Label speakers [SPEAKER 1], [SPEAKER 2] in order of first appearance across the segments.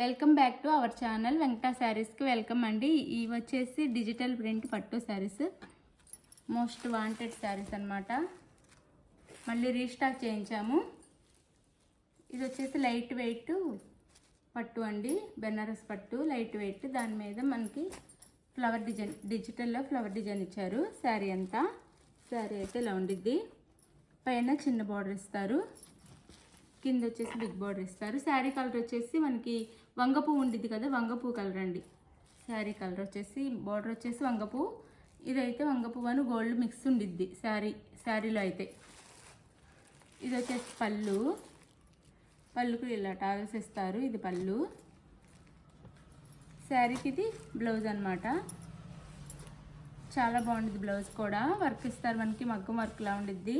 [SPEAKER 1] Welcome back to our channel Venkata శారీస్కి welcome అండి. ఇవి వచ్చేసి డిజిటల్ ప్రింట్ పట్టు శారీస్ మోస్ట్ వాంటెడ్ శారీస్ అన్నమాట. మళ్ళీ రీస్టాక్ చేయించాము. ఇది వచ్చేసి లైట్ వెయిట్ పట్టు అండి. బెనారస్ పట్టు లైట్ వెయిట్ దాని మీద మనకి ఫ్లవర్ డిజైన్ డిజిటల్లో ఫ్లవర్ డిజైన్ ఇచ్చారు. శారీ అంతా. శారీ అయితే ఇలా ఉండిద్ది. పైన చిన్న బార్డర్ ఇస్తారు. కింద వచ్చేసి బిగ్ బార్డర్ ఇస్తారు శారీ కలర్ వచ్చేసి మనకి వంగపూ ఉండిద్ది కదా వంగపూ కలర్ అండి. శారీ కలర్ వచ్చేసి బార్డర్ వచ్చేసి వంగపూ ఇదైతే వంగపూ అని గోల్డ్ మిక్స్ ఉండిద్ది శారీ శారీలో అయితే. ఇది వచ్చేసి పళ్ళు. పళ్ళుకు ఇలా టాల్స్ ఇస్తారు ఇది పళ్ళు. శారీకి ఇది బ్లౌజ్ అన్నమాట. చాలా బాగుంటుంది బ్లౌజ్ కూడా. వర్క్ ఇస్తారు మనకి మగ్గం వర్క్లా ఉండిద్ది.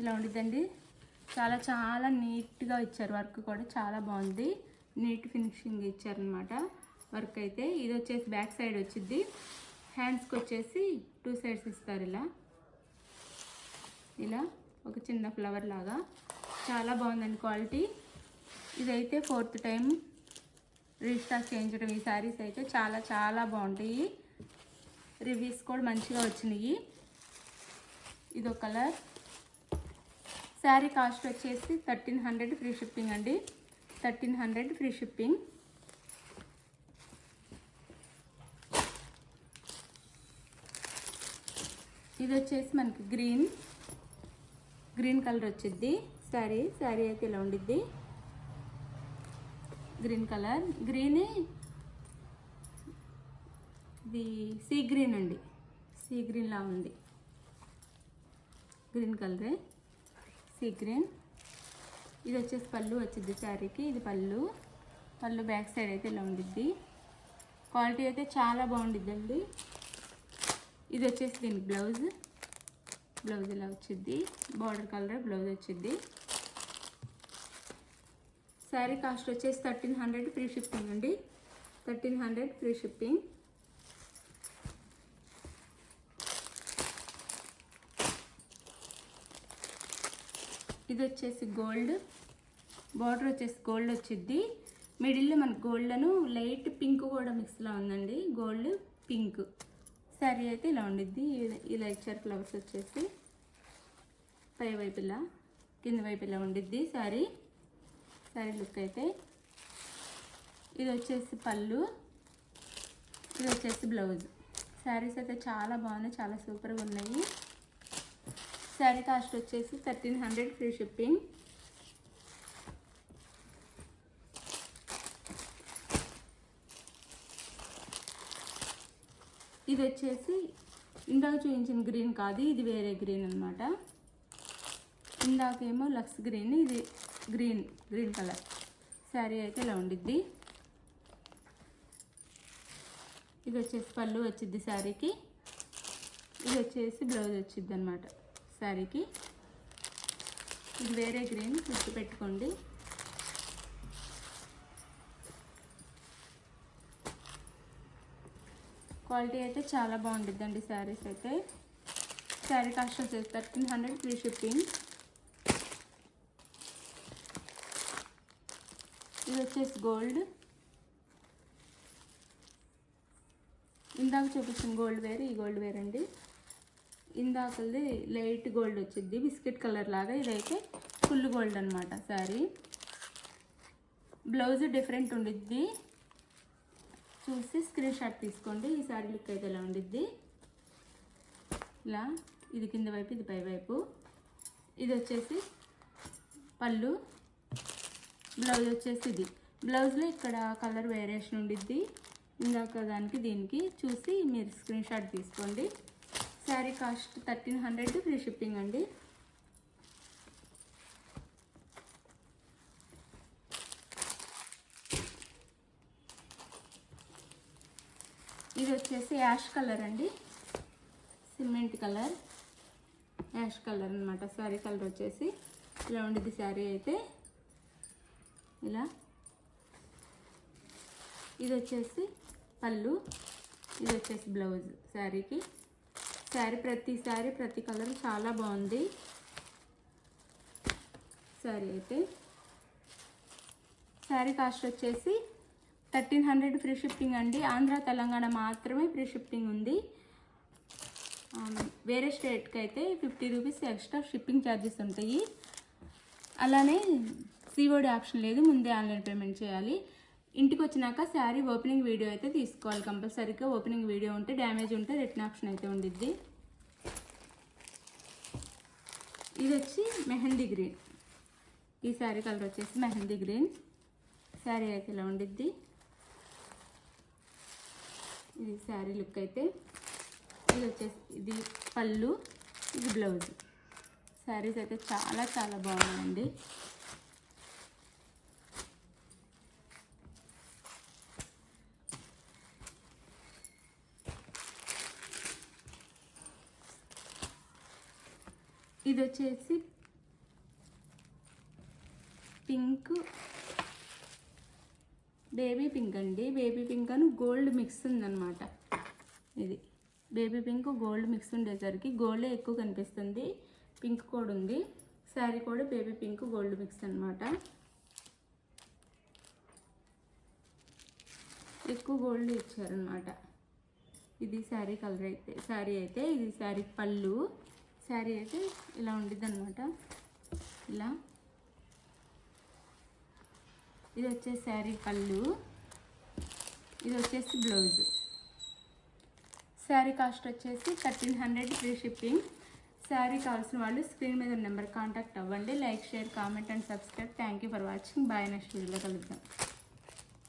[SPEAKER 1] ఇలా ఉండిద్దండి. చాలా చాలా నీట్గా ఇచ్చారు. వర్క్ కూడా చాలా బాగుంది. నీట్ ఫినిషింగ్ ఇచ్చారనమాట వర్క్ అయితే. ఇది వచ్చేసి బ్యాక్ సైడ్ వచ్చింది హ్యాండ్స్కి వచ్చేసి టూ సైడ్స్ ఇస్తారు ఇలా. ఇలా ఒక చిన్న ఫ్లవర్ లాగా. చాలా బాగుందండి క్వాలిటీ. ఇదైతే ఫోర్త్ టైం రీస్టాక్ చేయించడం. ఈ శారీస్ అయితే చాలా చాలా బాగుంటాయి. రివ్యూస్ కూడా మంచిగా వచ్చినాయి. ఇదో కలర్. శారీ కాస్ట్ వచ్చేసి థర్టీన్ హండ్రెడ్ ఫ్రీ షిప్పింగ్ అండి. Thirteen hundred free shipping. ఇది వచ్చేసి మనకి గ్రీన్. గ్రీన్ కలర్ వచ్చిద్ది. శారీ శారీ అయితే ఇలా ఉండిద్ది. Green colour. గ్రీన్ ఇది సీ గ్రీన్ అండి. సీ గ్రీన్లా ఉంది. గ్రీన్ కలరే. Sea green. ఇది వచ్చేసి పళ్ళు వచ్చింది శారీకి. ఇది పళ్ళు. పళ్ళు బ్యాక్ సైడ్ అయితే ఇలా ఉండిద్ది. క్వాలిటీ అయితే చాలా బాగుండిద్దండి. ఇది వచ్చేసి దీనికి బ్లౌజ్. బ్లౌజ్ ఇలా వచ్చింది. బార్డర్ కలర్ బ్లౌజ్ వచ్చింది. శారీ కాస్ట్ వచ్చేసి థర్టీన్ హండ్రెడ్ ఫ్రీ షిప్పింగ్ అండి. Thirteen hundred free shipping. ఇది వచ్చేసి గోల్డ్. బార్డర్ వచ్చేసి గోల్డ్ వచ్చిద్ది. మిడిల్లో మనకు గోల్డ్ను లైట్ పింక్ కూడా మిక్స్లో ఉందండి. Gold pink. శారీ అయితే ఇలా ఉండిద్ది. ఇలా- ఇలా ఇచ్చారు ఫ్లవర్స్ వచ్చేసి పై వైపు ఇలా కింద వైపు ఇలా ఉండిద్ది శారీ శారీ లుక్ అయితే. ఇది వచ్చేసి పళ్ళు. ఇది వచ్చేసి బ్లౌజ్. శారీస్ అయితే చాలా బాగున్నాయి చాలా సూపర్గా ఉన్నాయి. శారీ కాస్ట్ వచ్చేసి థర్టీన్ హండ్రెడ్ ఫ్రీ షిప్పింగ్. ఇది వచ్చేసి ఇందాక చూపించిన గ్రీన్ కాదు ఇది వేరే గ్రీన్ అనమాట ఇందాకేమో లక్స్ గ్రీన్ ఇది గ్రీన్ గ్రీన్ కలర్. శారీ అయితే ఇలా ఉండిద్ది. ఇది వచ్చేసి పళ్ళు వచ్చిద్ది శారీకి. ఇది వచ్చేసి బ్లౌజ్ వచ్చిద్ది అనమాట శారీకి ఇది వేరే గ్రీన్ గుర్తు పెట్టుకోండి క్వాలిటీ అయితే చాలా బాగుంటుందండి శారీస్ అయితే. శారీ కాస్ట్ వచ్చేసి థర్టీన్ హండ్రెడ్ ఫ్రీ షిప్పింగ్ ఇది వచ్చేసి గోల్డ్. ఇందాక చూపించిన గోల్డ్ వేర్ ఈ గోల్డ్ వేర్ అండి ఇందాకది లైట్ గోల్డ్ వచ్చింది బిస్కెట్ కలర్ లాగా ఇదైతే ఫుల్ గోల్డ్ అనమాట శారీ. బ్లౌజ్ డిఫరెంట్ ఉండిద్ది. చూసి స్క్రీన్ షాట్ తీసుకోండి ఈ శారీ లుక్ అయితే ఎలా ఉండిద్ది. ఇలా ఇది కింద వైపు ఇది పై వైపు. ఇది వచ్చేసి పళ్ళు. బ్లౌజ్ వచ్చేసి ఇది. బ్లౌజ్లో ఇక్కడ కలర్ వేరియేషన్ ఉండిద్ది. ఇందాక దానికి దీనికి చూసి మీరు స్క్రీన్ షాట్ తీసుకోండి. Sari cost thirteen hundred free shipping అండి. ఇది వచ్చేసి యాష్ కలర్ అండి. Cement colour. యాష్ కలర్ అనమాట శారీ కలర్ వచ్చేసి ఇలా ఉండేది శారీ అయితే. ఇలా. ఇది వచ్చేసి పళ్ళు. ఇది వచ్చేసి బ్లౌజ్ శారీకి. శారీ ప్రతి శారీ ప్రతి కలర్ చాలా బాగుంది. శారీ అయితే. శారీ కాస్ట్ వచ్చేసి థర్టీన్ హండ్రెడ్ ఫ్రీ షిఫ్టింగ్ అండి. ఆంధ్ర తెలంగాణ మాత్రమే ఫ్రీ షిఫ్టింగ్ ఉంది. వేరే స్టేట్కి అయితే fifty rupees extra shipping charges ఉంటాయి. అలానే సిఓడి ఆప్షన్ లేదు. ముందే ఆన్లైన్ పేమెంట్ చేయాలి. ఇంటికి వచ్చినాక శారీ ఓపెనింగ్ వీడియో అయితే తీసుకోవాలి కంపల్సరీగా. ఓపెనింగ్ వీడియో ఉంటే డ్యామేజ్ ఉంటే రిటర్న్ ఆప్షన్ అయితే ఉండిద్ది. ఇది వచ్చి మెహందీ గ్రీన్. ఈ శారీ కలర్ వచ్చేసి మెహందీ గ్రీన్. శారీ అయితే ఇలా ఉండిద్ది. ఇది శారీ లుక్ అయితే. ఇది వచ్చేసి ఇది పళ్ళు ఇది బ్లౌజ్. శారీస్ అయితే చాలా చాలా బాగున్నాయండి. ఇది వచ్చేసి పింక్. బేబీ పింక్ అండి. బేబీ పింక్ అని గోల్డ్ మిక్స్ ఉందన్నమాట. ఇది బేబీ పింక్ గోల్డ్ మిక్స్ ఉండేసరికి గోల్డ్ ఎక్కువ కనిపిస్తుంది. పింక్ కూడా ఉంది. శారీ కూడా బేబీ పింక్ గోల్డ్ మిక్స్ అనమాట ఎక్కువ గోల్డ్ ఇచ్చారనమాట ఇది శారీ కలర్ అయితే శారీ అయితే ఇది శారీ పళ్ళు. శారీ అయితే ఇలా ఉండిద్ది అనమాట ఇలా. ఇది వచ్చేసి శారీ పళ్ళు. ఇది వచ్చేసి బ్లౌజ్. శారీ కాస్ట్ వచ్చేసి thirteen hundred free shipping. Sari కావాల్సిన వాళ్ళు స్క్రీన్ మీద నెంబర్ కాంటాక్ట్ అవ్వండి. Like share comment and subscribe. Thank you for watching. Bye. Next వీడియోలో కలుద్దాం.